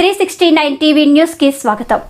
Three sixty nine TV న్యూస్కి స్వాగతం.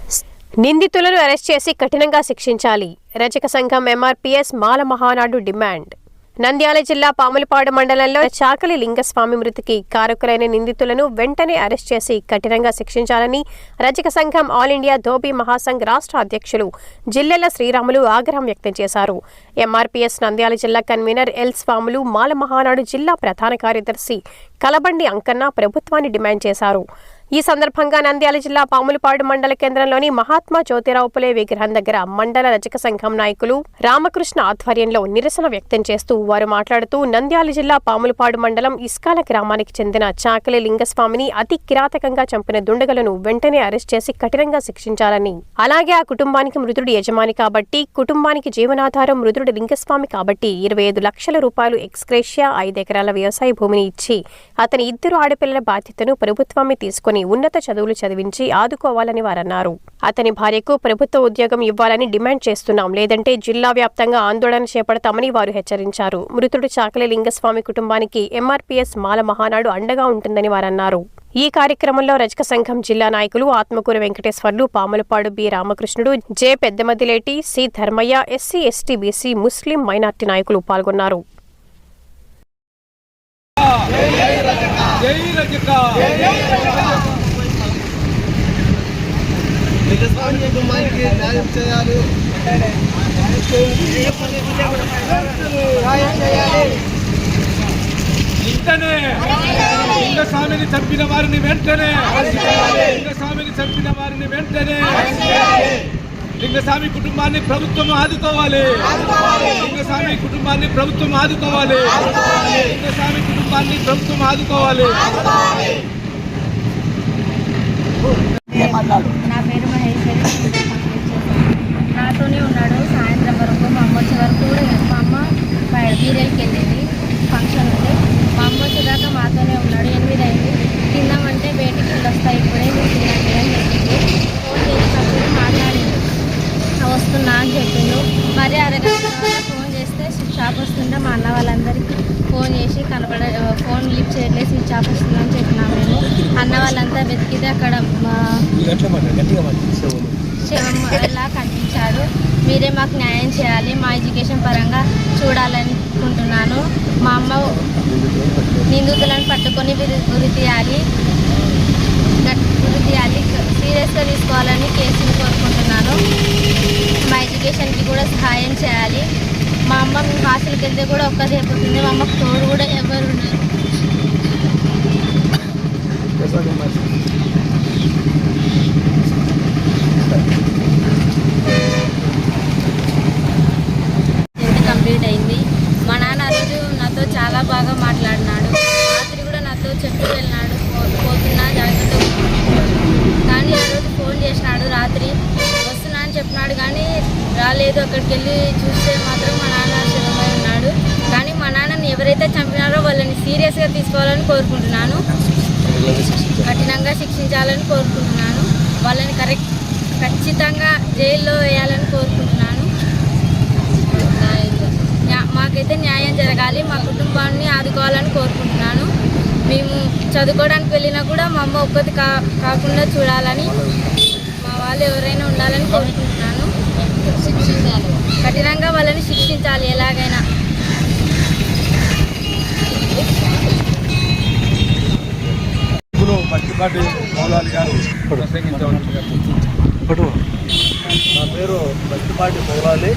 నిందితులను అరెస్ట్ చేసి కఠినంగా శిక్షించాలి. Rajaka Sangham MRPS Mala Mahanadu demand. Nandyal జిల్లా పాములపాడు మండలంలో చాకలి లింగస్వామి మృతికి కారకులైన నిందితులను వెంటనే అరెస్ట్ చేసి కఠినంగా శిక్షించాలని రజక సంఘం ఆల్ ఇండియా ధోబీ మహాసంఘ్ రాష్ట్ర అధ్యక్షులు జిల్లెల శ్రీరాములు ఆగ్రహం వ్యక్తం చేశారు. ఎంఆర్పీఎస్ నంద్యాల జిల్లా కన్వీనర్ ఎల్ స్వాములు మాల మహానాడు జిల్లా ప్రధాన కార్యదర్శి కలబండి అంకన్న ప్రభుత్వాన్ని డిమాండ్ చేశారు. ఈ సందర్భంగా నంద్యాల జిల్లా పాములపాడు మండల కేంద్రంలోని మహాత్మా జ్యోతిరావు పులే విగ్రహం దగ్గర మండల రచక సంఘం నాయకులు రామకృష్ణ ఆధ్వర్యంలో నిరసన వ్యక్తం చేస్తూ వారు మాట్లాడుతూ నంద్యాల జిల్లా పాములపాడు మండలం ఇస్కాల గ్రామానికి చెందిన చాకలి లింగస్వామిని అతి కిరాతకంగా చంపిన దుండగలను వెంటనే అరెస్ట్ చేసి కఠినంగా శిక్షించాలని. అలాగే ఆ కుటుంబానికి మృతుడు యజమాని కాబట్టి కుటుంబానికి జీవనాధారం మృతుడు లింగస్వామి కాబట్టి ఇరవై ఐదు లక్షల రూపాయలు ఎక్స్క్రేషియా ఎకరాల వ్యవసాయ భూమిని ఇచ్చి అతని ఇద్దరు ఆడపిల్లల బాధ్యతను ప్రభుత్వమే తీసుకుని ఉన్నత చదువులు చదివించి ఆదుకోవాలని వారన్నారు. అతని భార్యకు ప్రభుత్వ ఉద్యోగం ఇవ్వాలని డిమాండ్ చేస్తున్నాం. లేదంటే జిల్లా వ్యాప్తంగా ఆందోళన చేపడతామని వారు హెచ్చరించారు. మృతుడు చాకలి లింగస్వామి కుటుంబానికి ఎంఆర్పీఎస్ మాల మహానాడు అండగా ఉంటుందని వారన్నారు. ఈ కార్యక్రమంలో రజక సంఘం జిల్లా నాయకులు Atmakur Venkateswarlu Pamulapadu B Ramakrishnudu J Peddamadileti C Dharmaiah SC ST BC Muslim minority నాయకులు పాల్గొన్నారు. జై రజక. నిజస్వామి కుటుంబానికి న్యాయం చేయాలి వెంటనే లింగస్వామిని చంపిన వారిని వెంటనే లింగస్వామిని చంపిన వారిని వెంటనే లింగస్వామి కుటుంబాన్ని ప్రభుత్వం ఆదుకోవాలి. లింగస్వామి కుటుంబాన్ని ప్రభుత్వం ఆదుకోవాలి. లింగస్వామి కుటుంబాన్ని ప్రభుత్వం ఆదుకోవాలి పేరు మహేశ్వరి నాతోనే ఉన్నాడు సాయంత్రం వరకు మా అమ్మ వచ్చే వరకు కూడా మా అమ్మ బయ- బీరేల్కి వెళ్ళింది ఫంక్షన్ ఉంది మా అమ్మ వచ్చేదాకా మాతోనే ఉన్నాడు ఎనిమిది అయింది తిందామంటే బయటికి వెళ్ళి వస్తాయి ఇప్పుడే మీరు తినండి అని చెప్పింది ఫోన్ చేసినప్పుడు మాట్లాడింది "ఆ, నాకు చెప్పిండు మరి అరగంట ఫోన్ చేస్తే స్విచ్ ఆఫ్ వస్తుంటే మా అన్న వాళ్ళందరికీ ఫోన్ చేసి కనబడ ఫోన్ లిఫ్ట్ చేయట్లేదు స్విచ్ ఆఫ్ వస్తుందని చెప్పినాం మేము. అన్న వాళ్ళంతా వెతికితే అక్కడ మా శవం ఎలా కనిపించాడు మీరే మాకు న్యాయం చేయాలి మా ఎడ్యుకేషన్ పరంగా చూడాలనుకుంటున్నాను. మా అమ్మ నిందితులను పట్టుకొని ఉరి- తీయాలి తీయాలి సీరియస్గా తీసుకోవాలని కేసుని కోరుకుంటున్నాను. మా ఎడ్యుకేషన్కి కూడా సహాయం చేయాలి. మా అమ్మ మేము హాస్టల్కి వెళ్తే కూడా ఒక్కదే అయిపోతుంది మా అమ్మకు తోడు కూడా ఎవరు ఉన్నారు లేదు అక్కడికి వెళ్ళి చూస్తే మాత్రం మా నాన్న శివమై ఉన్నాడు. కానీ మా నాన్నని ఎవరైతే చంపినారో వాళ్ళని సీరియస్గా తీసుకోవాలని కోరుకుంటున్నాను. కఠినంగా శిక్షించాలని కోరుకుంటున్నాను. వాళ్ళని కరెక్ట్ ఖచ్చితంగా జైల్లో వేయాలని కోరుకుంటున్నాను. మాకైతే న్యాయం జరగాలి మా కుటుంబాన్ని ఆదుకోవాలని కోరుకుంటున్నాను. మేము చదువుకోవడానికి వెళ్ళినా కూడా మా అమ్మ ఒక్కటి కా కాకుండా చూడాలని మా వాళ్ళు ఎవరైనా ఉండాలని కోరుకుంటున్నాను. కఠినంగా వాళ్ళని శిక్షించాలి ఎలాగైనా. ఇప్పుడు పట్టిపాటి మౌలాలి గారు ప్రసంగించవలసిందిగా నా పేరు బస్తిపాటి పౌరాలి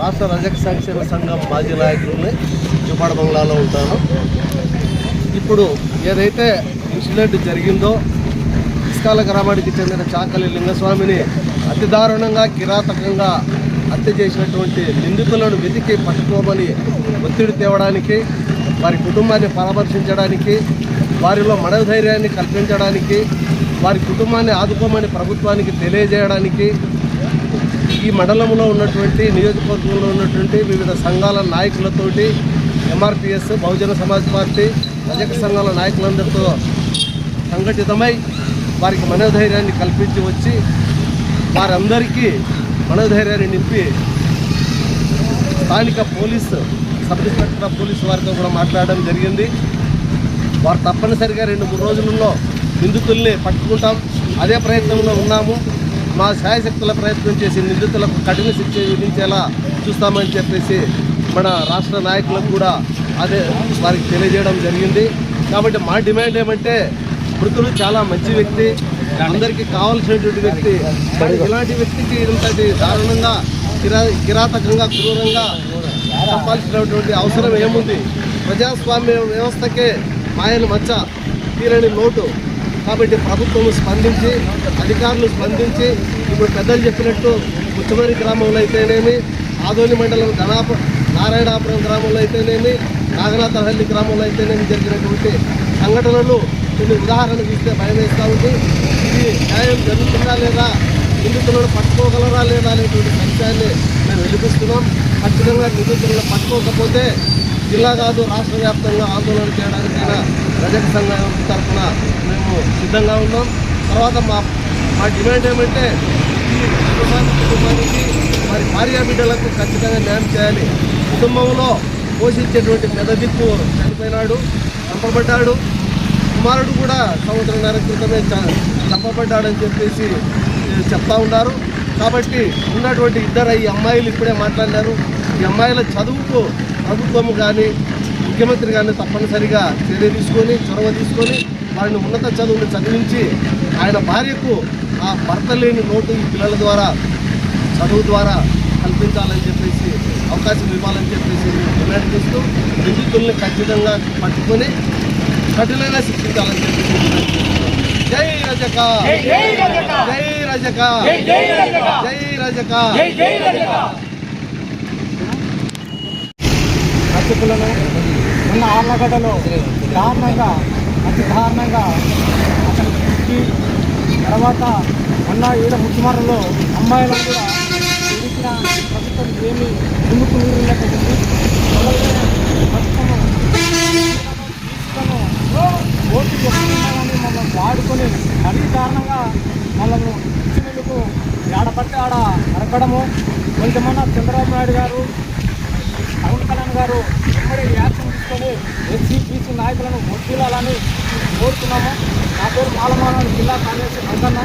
రాష్ట్ర రజక సంక్షేమ సంఘం మాజీ నాయకులని చుపాడ బంగ్లాలో ఉంటాను. ఇప్పుడు ఏదైతే ఇన్సిడెంట్ జరిగిందో ఇస్కాల గ్రామానికి చెందిన చాకలి లింగస్వామిని అతి దారుణంగా కిరాతకంగా హత్య చేసినటువంటి నిందితులను వెతికి పట్టుకోమని ఒత్తిడి తేవడానికి వారి కుటుంబాన్ని పరామర్శించడానికి వారిలో మనోధైర్యాన్ని కల్పించడానికి వారి కుటుంబాన్ని ఆదుకోమని ప్రభుత్వానికి తెలియజేయడానికి ఈ మండలంలో ఉన్నటువంటి నియోజకవర్గంలో ఉన్నటువంటి వివిధ సంఘాల నాయకులతోటి ఎంఆర్పిఎస్ బహుజన సమాజ్ పార్టీ రజక సంఘాల నాయకులందరితో సంఘటితమై వారికి మనోధైర్యాన్ని కల్పించి వచ్చి వారందరికీ మనోధైర్యాన్ని నింపి స్థానిక పోలీసు సబ్ ఇన్స్పెక్టర్ పోలీసు వారితో కూడా మాట్లాడడం జరిగింది. వారు తప్పనిసరిగా రెండు మూడు రోజులలో నిందితుల్ని పట్టుకుంటాం. అదే ప్రయత్నంలో ఉన్నాము. మా శాయశక్తుల ప్రయత్నం చేసి నిందితులకు కఠిన శిక్ష విధించేలా చూస్తామని చెప్పేసి మన రాష్ట్ర నాయకులకు కూడా అదే వారికి తెలియజేయడం జరిగింది. కాబట్టి మా డిమాండ్ ఏమంటే మృతుడు చాలా మంచి వ్యక్తి. అందరికీ కావాల్సినటువంటి వ్యక్తి ఇలాంటి వ్యక్తికి ఇంతటి దారుణంగా కిరా కిరాతకంగా క్రూరంగా చెప్పాల్సినటువంటి అవసరం ఏముంది? ప్రజాస్వామ్య వ్యవస్థకే మాయలు మచ్చ తీరని లోటు. కాబట్టి ప్రభుత్వం స్పందించి అధికారులు స్పందించి ఇప్పుడు పెద్దలు చెప్పినట్టు ముచ్చమరి గ్రామంలో అయితేనేమి ఆదోని మండలం ధనాప నారాయణాపురం గ్రామంలో అయితేనేమి నాగనాథహల్లి గ్రామంలో అయితేనేమి జరిగినటువంటి సంఘటనలు కొన్ని ఉదాహరణ చూస్తే భయం వేస్తూ ఉంది. ఇది న్యాయం జరుగుతుందా లేదా? నిందితులను పట్టుకోగలరా లేదా అనేటువంటి సంశయాన్ని మేము వెలిపిస్తున్నాం. ఖచ్చితంగా నిందితులను పట్టుకోకపోతే జిల్లా కాదు రాష్ట్ర వ్యాప్తంగా ఆందోళన చేయడానికైనా రజక సంఘం తరఫున మేము సిద్ధంగా ఉన్నాం. తర్వాత మా మా డిమాండ్ ఏమంటే ఈ కుటుంబానికి కుటుంబానికి మరి భార్యా బిడ్డలకు ఖచ్చితంగా న్యాయం చేయాలి. కుటుంబంలో పోషించేటువంటి పెద్ద దిక్కు చనిపోయినాడు చంపబడ్డాడు. కుమారుడు కూడా సంవత్సరంన్నర క్రితమే చంపబడ్డాడని చెప్పేసి చెప్తా ఉన్నారు. కాబట్టి ఉన్నటువంటి ఇద్దరు ఈ అమ్మాయిలు ఇప్పుడే మాట్లాడినారు. ఈ అమ్మాయిల చదువుకు ప్రభుత్వం కానీ ముఖ్యమంత్రి కానీ తప్పనిసరిగా చర్య తీసుకొని చొరవ తీసుకొని వారిని ఉన్నత చదువులు చదివించి ఆయన భార్యకు ఆ భర్త లేని నోటు ఈ పిల్లల ద్వారా చదువు ద్వారా కల్పించాలని చెప్పేసి అవకాశం ఇవ్వాలని చెప్పేసి డిమాండ్ చేస్తూ నిందితుల్ని ఖచ్చితంగా పట్టుకొని కఠినంగా శిక్షించాలని చెప్పేసి డిమాండ్ చేస్తున్నాం. జై రజక. జై రజక. జై రజక. హత్యకులను ఉన్న ఆర్లగడ్డలో దారుణంగా అతి దారుణంగా అతను తర్వాత మొన్న ఈడ ముఖ్యమంత్రిలో అమ్మాయిలను కూడా యజమాన చంద్రబాబు నాయుడు గారు పవన్ కళ్యాణ్ గారు ఇక్కడ యాక్షన్ తీసుకొని ఎస్సీ బీసీ నాయకులను వడ్డీలాలని కోరుతున్నాము. నా పేరు మాలమాన జిల్లా కాంగ్రెస్ అంకన్నా